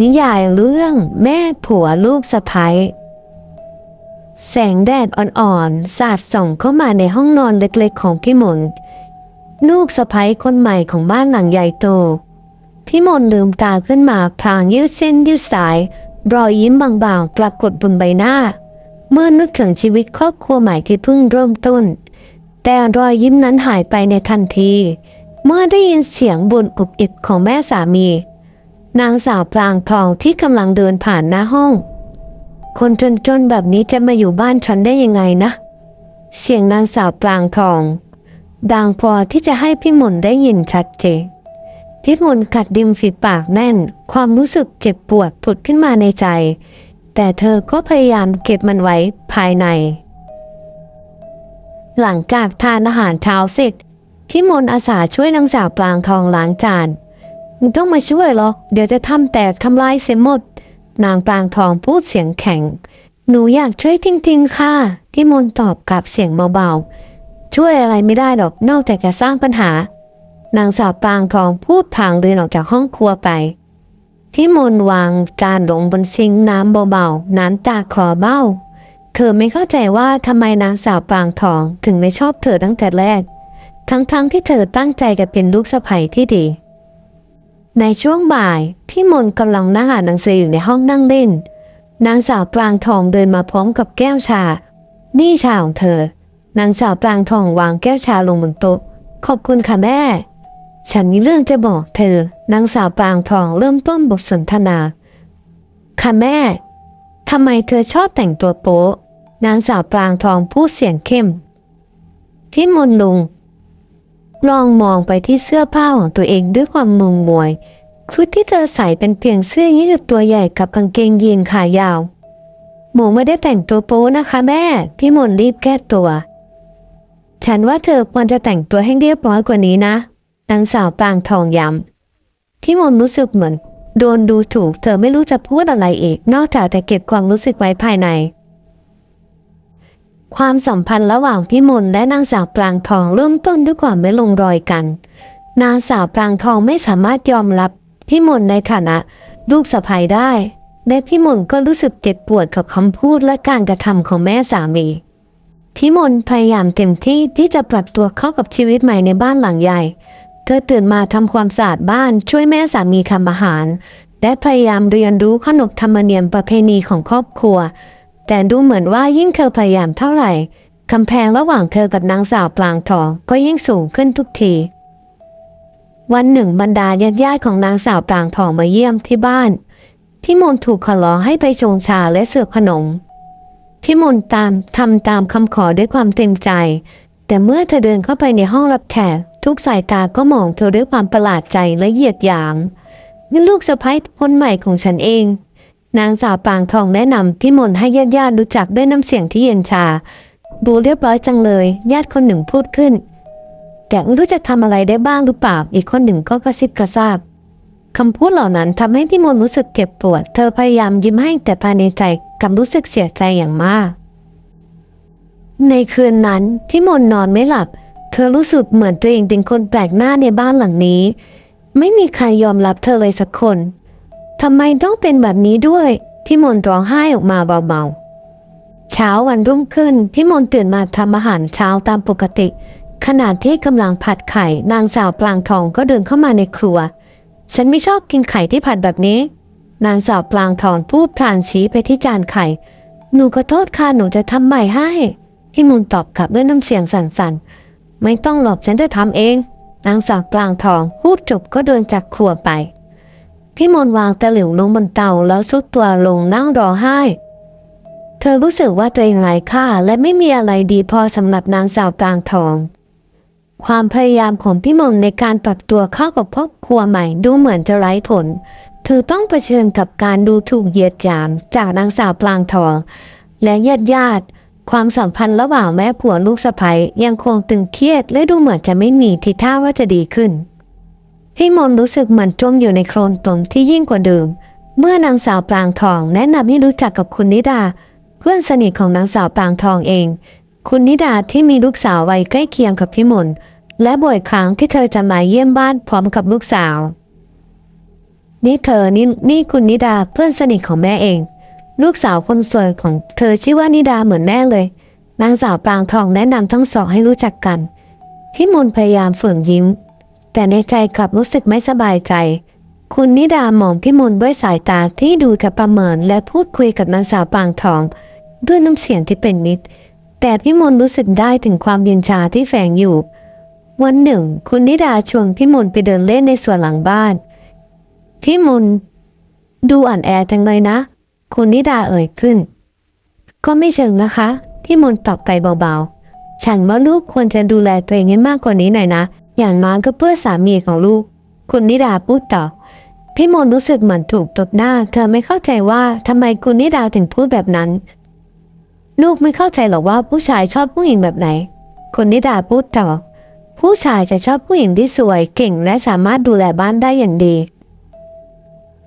นิยายเรื่องแม่ผัวลูกสะใภ้แสงแดดอ่อนๆ สาดส่องเข้ามาในห้องนอนเล็กๆ ของพี่มนลูกสะใภ้คนใหม่ของบ้านหลังใหญ่โต พี่มนต์ลืมตาขึ้นมาพลางยืดเส้นยืดสาย รอยยิ้มบางๆ ปรากฏบนใบหน้า เมื่อนึกถึงชีวิตครอบครัวใหม่ที่เพิ่งเริ่มต้น แต่รอยยิ้มนั้นหายไปในทันที เมื่อได้ยินเสียงบ่นอุบอิบของแม่สามี นางสาวปรางทองที่กำลังเดินผ่านหน้าห้อง คนจนๆแบบนี้จะมาอยู่บ้านฉันได้ยังไงนะ เสียงนางสาวปรางทอง ดังพอที่จะให้พี่มนต์ได้ยินชัดเจนพี่มนต์กัดดิมฝีปากแน่น ความรู้สึกเจ็บปวดผุดขึ้นมาในใจ แต่เธอก็พยายามเก็บมันไว้ภายใน หลังจากทานอาหารเช้าเสร็จพี่มนต์อาสาช่วยนางสาวปรางทองล้างจาน มึงต้องมาช่วยหรอ เดี๋ยวจะทำแตกทำลายเสียหมด นางปรางทองพูดเสียงแข็ง หนูอยากช่วยจริงๆค่ะพี่มนตอบกลับเสียงเบาๆ ช่วยอะไรไม่ได้หรอกนอกจากจะสร้างปัญหา นางสาวปรางทองพูดทางเดินออกจากห้องครัวไปพี่มนวางจานลงบนซิงน้ำเบาๆน้ำตาคลอเบ้า เธอไม่เข้าใจว่าทำไมนางสาวปรางทองถึงไม่ชอบเธอตั้งแต่แรก ทั้งๆที่เธอตั้งใจจะเป็นลูกสะใภ้ที่ดี ในช่วงบ่าย พี่มนกำลังนั่งอ่านหนังสืออยู่ในห้องนั่งเล่น นางสาวปรางทองเดินมาพร้อมกับแก้วชา นี่ชาของเธอ นางสาวปรางทองวางแก้วชาลงบนโต๊ะ ขอบคุณค่ะแม่ ฉันมีเรื่องจะบอกเธอ นางสาวปรางทองเริ่มต้นบทสนทนา ค่ะแม่ ทำไมเธอชอบแต่งตัวโป๊ะ นางสาวปรางทองพูดเสียงเข้ม พี่มนลุง ลองมองไปที่เสื้อผ้าของตัวเองด้วยความงงงวย ชุดที่เธอใส่เป็นเพียงเสื้อยืดตัวใหญ่กับกางเกงยีนขายาว หมูไม่ได้แต่งตัวโป๊นะคะแม่ พี่มนรีบแก้ตัว ฉันว่าเธอควรจะแต่งตัวให้เรียบร้อยกว่านี้นะนางสาวปางทองย้ำพี่มนรู้สึกเหมือน โดนดูถูก เธอไม่รู้จะพูดอะไรอีก นอกจากแต่เก็บความรู้สึกไว้ภายใน ความสัมพันธ์ระหว่างพี่มนและนางสาวปรางทองเริ่มต้นด้วยความไม่ลงรอยกัน นางสาวปรางทองไม่สามารถยอมรับพี่มนในฐานะลูกสะใภ้ได้ และพี่มนก็รู้สึกเจ็บปวดกับคำพูดและการกระทำของแม่สามีพี่มนพยายามเต็มที่ที่จะปรับตัวเข้ากับชีวิตใหม่ในบ้านหลังใหญ่ เธอตื่นมาทำความสะอาดบ้านช่วยแม่สามีทำอาหาร และพยายามเรียนรู้ขนบธรรมเนียมประเพณีของครอบครัว แต่ดูเหมือนว่ายิ่งเธอพยายามเท่าไหร่กำแพงระหว่างเธอกับนางสาวปลางทองก็ยิ่งสูงขึ้นทุกที วันหนึ่งบรรดาญาติญาติของนางสาวปรางทองมาเยี่ยมที่บ้าน พี่มนถูกขอร้องให้ไปชงชาและเสิร์ฟขนม พี่มนต์ตามทำตามคำขอด้วยความเต็มใจ แต่เมื่อเธอเดินเข้าไปในห้องรับแขกทุกสายตาก็มองเธอด้วยความประหลาดใจและเหยียดหยามนี่ลูกสะใภ้คนใหม่ของฉันเอง นางสาวปางทองแนะนำพี่มนให้ญาติญาติๆรู้จักด้วยน้ำเสียงที่เย็นชา ดูเรียบร้อยจังเลย ญาติคนหนึ่งพูดขึ้น แต่ไม่รู้จะทำอะไรได้บ้างหรือเปล่า อีกคนหนึ่งก็กระซิบกระซาบคำพูดเหล่านั้นทำให้พี่มนรู้สึกเจ็บปวด เธอพยายามยิ้มให้แต่ภายในใจกลับรู้สึกเสียใจอย่างมาก ในคืนนั้นพี่มนนอนไม่หลับ เธอรู้สึกเหมือนตัวเองเป็นคนแปลกหน้าในบ้านหลังนี้ ไม่มีใครยอมรับเธอเลยสักคน ทำไมต้องเป็นแบบนี้ด้วย พี่มนร้องไห้ออกมาเบาๆ เช้าวันรุ่งขึ้น พี่มนตื่นมาทำอาหารเช้าตามปกติ ขณะที่กำลังผัดไข่ นางสาวปรางทองก็เดินเข้ามาในครัว ฉันไม่ชอบกินไข่ที่ผัดแบบนี้ นางสาวปรางทองพูดพลานชี้ไปที่จานไข่ หนูขอโทษค่ะหนูจะทำใหม่ให้ พี่มนตอบกลับด้วยน้ำเสียงสั่นๆ ไม่ต้องหรอกฉันจะทำเอง นางสาวปรางทองพูดจบก็เดินจากครัวไป พี่มนวางตะหลิวลงบนเตาแล้วซุดตัวลงนั่งรองไห้ เธอรู้สึกว่าตัวเองไร้ค่าและไม่มีอะไรดีพอสำหรับนางสาวปรางทอง ความพยายามของพี่มนในการปรับตัวเข้ากับครอบครัวใหม่ดูเหมือนจะไร้ผล เธอต้องเผชิญกับการดูถูกเหยียดหยามจากนางสาวปรางทอง และญาติญาติความสัมพันธ์ระหว่างแม่ผัวลูกสะใภ้ยังคงตึงเครียดและดูเหมือนจะไม่มีทีท่าว่าจะดีขึ้น พี่มนรู้สึกเหมือนจมอยู่ในโคลนตมที่ยิ่งกว่าเดิม เมื่อนางสาวปรางทองแนะนำให้รู้จักกับคุณนิดา เพื่อนสนิทของนางสาวปรางทองเอง คุณนิดาที่มีลูกสาววัยใกล้เคียงกับพี่มนและบ่อยครั้งที่เธอจะมาเยี่ยมบ้านพร้อมกับลูกสาว นี่เธอนี่นี่คุณนิดาเพื่อนสนิทของแม่เอง ลูกสาวคนสวยของเธอชื่อว่านิดาเหมือนแม่เลย นางสาวปรางทองแนะนำทั้งสองให้รู้จักกันพี่มนพยายามฝืนยิ้ม แต่ในใจกลับรู้สึกไม่สบายใจ คุณนิดามองพี่มนด้วยสายตาที่ดูกับประเมินและพูดคุยกับนางสาวปางทอง ด้วยน้ำเสียงที่เป็นมิตร แต่พี่มนรู้สึกได้ถึงความเย็นชาที่แฝงอยู่ วันหนึ่ง คุณนิดาชวนพี่มนไปเดินเล่นในสวนหลังบ้านพี่มนดูอ่อนแอจังเลยนะ คุณนิดาเอ่ยขึ้น ก็ไม่เชิงนะคะพี่มนต์ตอบไปเบาๆ ฉันว่าลูกควรจะดูแลตัวเองให้มากกว่านี้หน่อยนะ อย่างน้อยก็เพื่อสามีของลูก คุณนิดาพูดต่อ พี่มนรู้สึกเหมือนถูกตบหน้า เธอไม่เข้าใจว่าทำไมคุณนิดาถึงพูดแบบนั้น ลูกไม่เข้าใจหรอกว่าผู้ชายชอบผู้หญิงแบบไหน คุณนิดาพูดต่อ ผู้ชายจะชอบผู้หญิงที่สวย เก่งและสามารถดูแลบ้านได้อย่างดี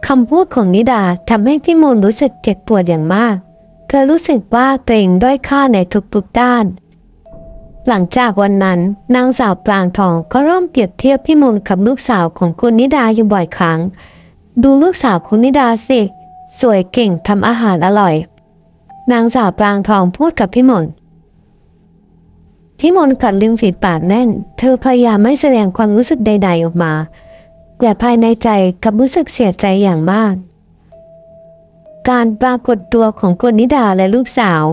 คำพูดของนิดาทำให้พี่มนรู้สึกเจ็บปวดอย่างมาก เธอรู้สึกว่าตัวเองด้อยค่าในทุกๆด้าน หลังจากวันนั้นนางสาวปรางทองก็เริ่มเปรียบเทียบพี่มนกับลูกสาวของคุณนิดาอยู่บ่อยครั้ง ดูลูกสาวคุณนิดาสิ สวยเก่งทำอาหารอร่อย นางสาวปรางทองพูดกับพี่มนพี่มนต์กัดริมฝีปากแน่น เธอพยายามไม่แสดงความรู้สึกใด ๆ ออกมา แต่ภายในใจกับรู้สึกเสียใจอย่างมาก การปรากฏตัวของกนิดาและลูกสาว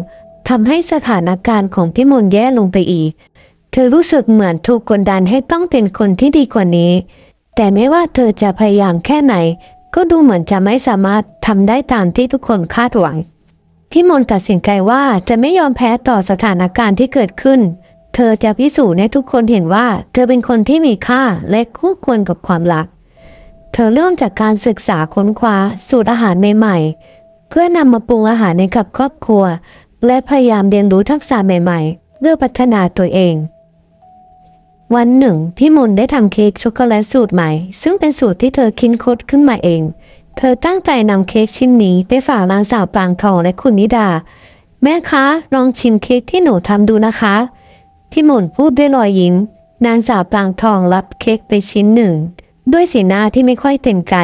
ทำให้สถานการณ์ของพี่มนแย่ลงไปอีก เธอรู้สึกเหมือนถูกกดดันให้ต้องเป็นคนที่ดีกว่านี้ แต่ไม่ว่าเธอจะพยายามแค่ไหน ก็ดูเหมือนจะไม่สามารถทำได้ตามที่ทุกคนคาดหวัง พี่มนต์ตัดสินใจว่าจะไม่ยอมแพ้ต่อสถานการณ์ที่เกิดขึ้น เธอจะพิสูจน์ให้ทุกคนเห็นว่า เธอเป็นคนที่มีค่าและคู่ควรกับความรัก เธอเริ่มจากการศึกษาค้นคว้าสูตรอาหารใหม่ๆเพื่อนำมาปรุงอาหารในกับครอบครัว และพยายามเรียนรู้ทักษะใหม่ๆ เพื่อพัฒนาตัวเอง วันหนึ่ง พี่มนได้ทำเค้กช็อกโกแลตสูตรใหม่ ซึ่งเป็นสูตรที่เธอคิดค้นขึ้นมาเอง เธอตั้งใจนำเค้กชิ้นนี้ไปฝากนางสาวปางทองและคุณนิดา แม่คะ ลองชิมเค้กที่หนูทำดูนะคะ พี่มนพูดด้วยรอยยิ้ม นางสาวปางทองรับเค้กไปชิ้นหนึ่ง ด้วยสีหน้าที่ไม่ค่อยเต็มใจ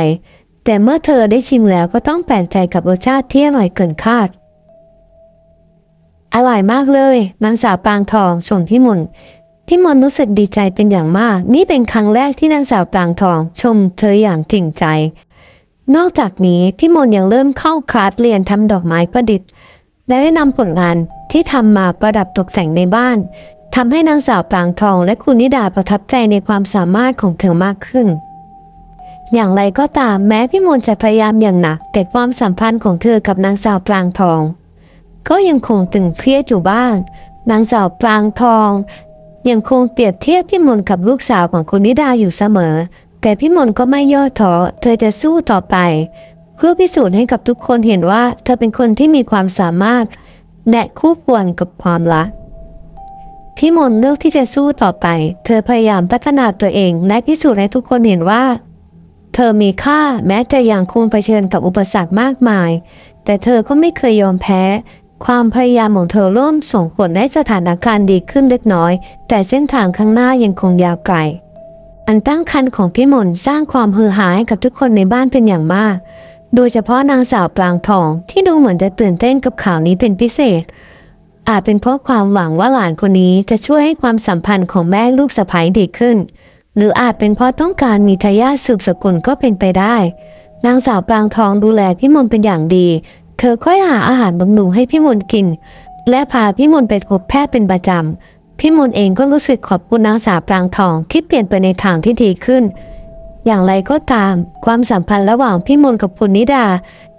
แต่เมื่อเธอได้ชิมแล้วก็ต้องแปลกใจกับรสชาติที่อร่อยเกินคาด อร่อยมากเลยนางสาวปางทองชมพี่มนพี่มนรู้สึกดีใจเป็นอย่างมาก นี่เป็นครั้งแรกที่นางสาวปางทอง ชมเธออย่างจริงใจ นอกจากนี้พี่มนยังเริ่มเข้าคลาสเรียนทำดอกไม้ประดิษฐ์ และได้นำผลงานที่ทำมาประดับตกแต่งในบ้านทำให้นางสาวปางทอง และคุณนิดาประทับใจในความสามารถของเธอมากขึ้น อย่างไรก็ตามแม้พี่มนจะพยายามอย่างหนัก แต่ความสัมพันธ์ของเธอกับนางสาวปางทอง ก็ยังคงตึงเครียดอยู่บ้างนางสาวปรางทอง ยังคงเปรียบเทียบพี่มนกับลูกสาวของคุณนิดาอยู่เสมอ แต่พี่มนก็ไม่ย่อท้อเธอจะสู้ต่อไป เพื่อพิสูจน์ให้กับทุกคนเห็นว่า เธอเป็นคนที่มีความสามารถและคู่ควรกับความรักพี่มนเลือกที่จะสู้ต่อไป เธอพยายามพัฒนาตัวเองและพิสูจน์ให้ทุกคนเห็นว่า เธอมีค่าแม้จะยังคงเผชิญกับอุปสรรคมากมาย แต่เธอก็ไม่เคยยอมแพ้ ความพยายามของเธอเริ่มส่งผลให้สถานการณ์ดีขึ้นเล็กน้อย แต่เส้นทางข้างหน้ายังคงยาวไกล อันตั้งครรภ์ของพี่มนสร้างความฮือฮาให้กับทุกคนในบ้านเป็นอย่างมาก โดยเฉพาะนางสาวปรางทองที่ดูเหมือนจะตื่นเต้นกับข่าวนี้เป็นพิเศษ อาจเป็นเพราะความหวังว่าหลานคนนี้จะช่วยให้ความสัมพันธ์ของแม่ลูกสะใภ้ดีขึ้น หรืออาจเป็นเพราะต้องการมีทายาทสืบสกุลก็เป็นไปได้นางสาวปรางทองดูแลพี่มนเป็นอย่างดี เธอค่อยหาอาหารบำรุงให้พี่มนกิน และพาพี่มนไปพบแพทย์เป็นประจำ พี่มนเองก็รู้สึกขอบคุณนางสาวปรางทองที่เปลี่ยนไปในทางที่ดีขึ้น อย่างไรก็ตาม ความสัมพันธ์ระหว่างพี่มนกับคุณนิดา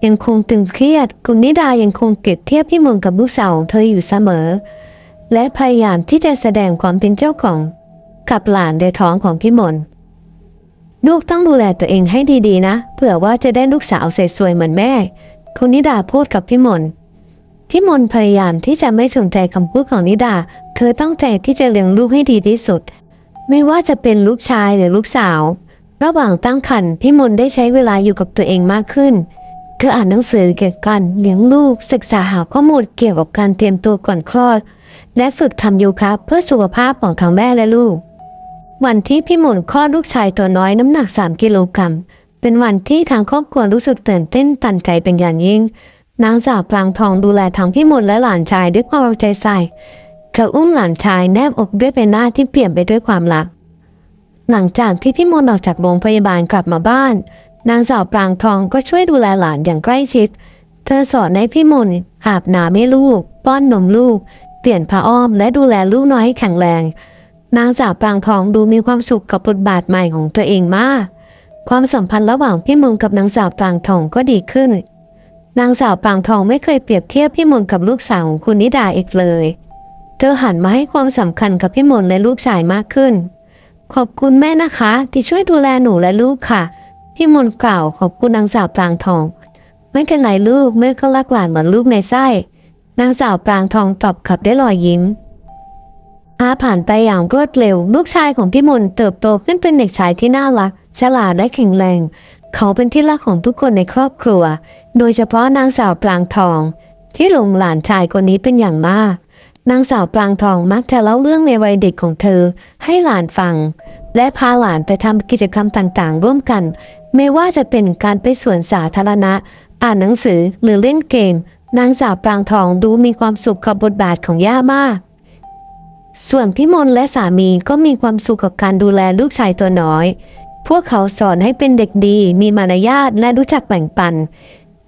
ยังคงตึงเครียด คุณนิดายังคงเก็บเทียบพี่มนกับลูกสาวเธออยู่เสมอ และพยายามที่จะแสดงความเป็นเจ้าของ กับหลานในท้องของพี่มนลูกต้องดูแลตัวเองให้ดีๆนะ เผื่อว่าจะได้ลูกสาวสวยๆเหมือนแม่ คุณนิดาพูดกับพี่มนพี่มนพยายามที่จะไม่สนใจคำพูดของนิดา เธอต้องใจที่จะเลี้ยงลูกให้ดีที่สุด ไม่ว่าจะเป็นลูกชายหรือลูกสาว ระหว่างตั้งครรภ์พี่มนได้ใช้เวลาอยู่กับตัวเองมากขึ้น เธออ่านหนังสือเกี่ยวกับการเลี้ยงลูก ศึกษาหาข้อมูลเกี่ยวกับการเตรียมตัวก่อนคลอด และฝึกทำโยคะเพื่อสุขภาพของทั้งแม่และลูก วันที่พี่มนคลอดลูกชายตัวน้อยน้ำหนัก 3 กิโลกรัม เป็นวันที่ทางครอบครัวรู้สึกตื่นเต้นตันใจเป็นอย่างยิ่ง นางสาวปรางทองดูแลทั้งพี่มนและหลานชายด้วยความเอาใจใส่เธออุ้มหลานชายแนบอกด้วยใบหน้าที่เปลี่ยนไปด้วยความรัก หลังจากที่พี่มนออกจากโรงพยาบาลกลับมาบ้าน นางสาวปรางทองก็ช่วยดูแลหลานอย่างใกล้ชิด เธอสอนให้พี่มนอาบน้ำให้ลูก ป้อนนมลูก เปลี่ยนผ้าอ้อมและดูแลลูกน้อยให้แข็งแรง นางสาวปรางทองดูมีความสุขกับบทบาทใหม่ของตัวเองมาก ความสัมพันธ์ระหว่างพี่มนต์กับนางสาวปรางทองก็ดีขึ้น นางสาวปรางทองไม่เคยเปรียบเทียบพี่มนต์กับลูกสาวของคุณนิดาอีกเลย เธอหันมาให้ความสำคัญกับพี่มนต์และลูกชายมากขึ้น ขอบคุณแม่นะคะ ที่ช่วยดูแลหนูและลูกค่ะ พี่มนต์กล่าวขอบคุณนางสาวปรางทอง ไม่เป็นไรลูกแม่ก็รักหลานเหมือนลูกในไส้ นางสาวปรางทองตอบขับได้รอยยิ้ม อาผ่านไปอย่างรวดเร็ว ลูกชายของพี่มนเติบโตขึ้นเป็นเด็กชายที่น่ารัก ฉลาดและแข็งแรง เขาเป็นที่รักของทุกคนในครอบครัว โดยเฉพาะนางสาวปรางทอง ที่หลงหลานชายคนนี้เป็นอย่างมาก นางสาวปรางทองมักจะเล่าเรื่องในวัยเด็กของเธอ ให้หลานฟัง และพาหลานไปทำกิจกรรมต่างๆ ร่วมกัน ไม่ว่าจะเป็นการไปสวนสาธารณะ อ่านหนังสือหรือเล่นเกม นางสาวปรางทองดูมีความสุขกับบทบาทของย่ามาก ส่วนพี่มนและสามีก็มีความสุขกับการดูแลลูกชายตัวน้อย พวกเขาสอนให้เป็นเด็กดี มีมารยาทและรู้จักแบ่งปัน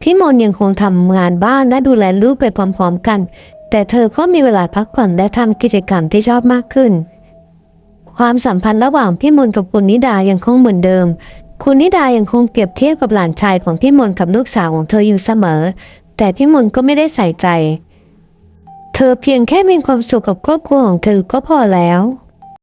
พี่มนยังคงทำงานบ้านและดูแลลูกไปพร้อมๆกัน แต่เธอก็มีเวลาพักผ่อนและทำกิจกรรมที่ชอบมากขึ้น ความสัมพันธ์ระหว่างพี่มนกับคุณนิดายังคงเหมือนเดิม คุณนิดายังคงเปรียบเทียบกับหลานชายของพี่มนกับลูกสาวของเธออยู่เสมอ แต่พี่มนก็ไม่ได้ใส่ใจ เธอเพียงแค่มีความสุขกับครอบครัวของเธอก็พอแล้ว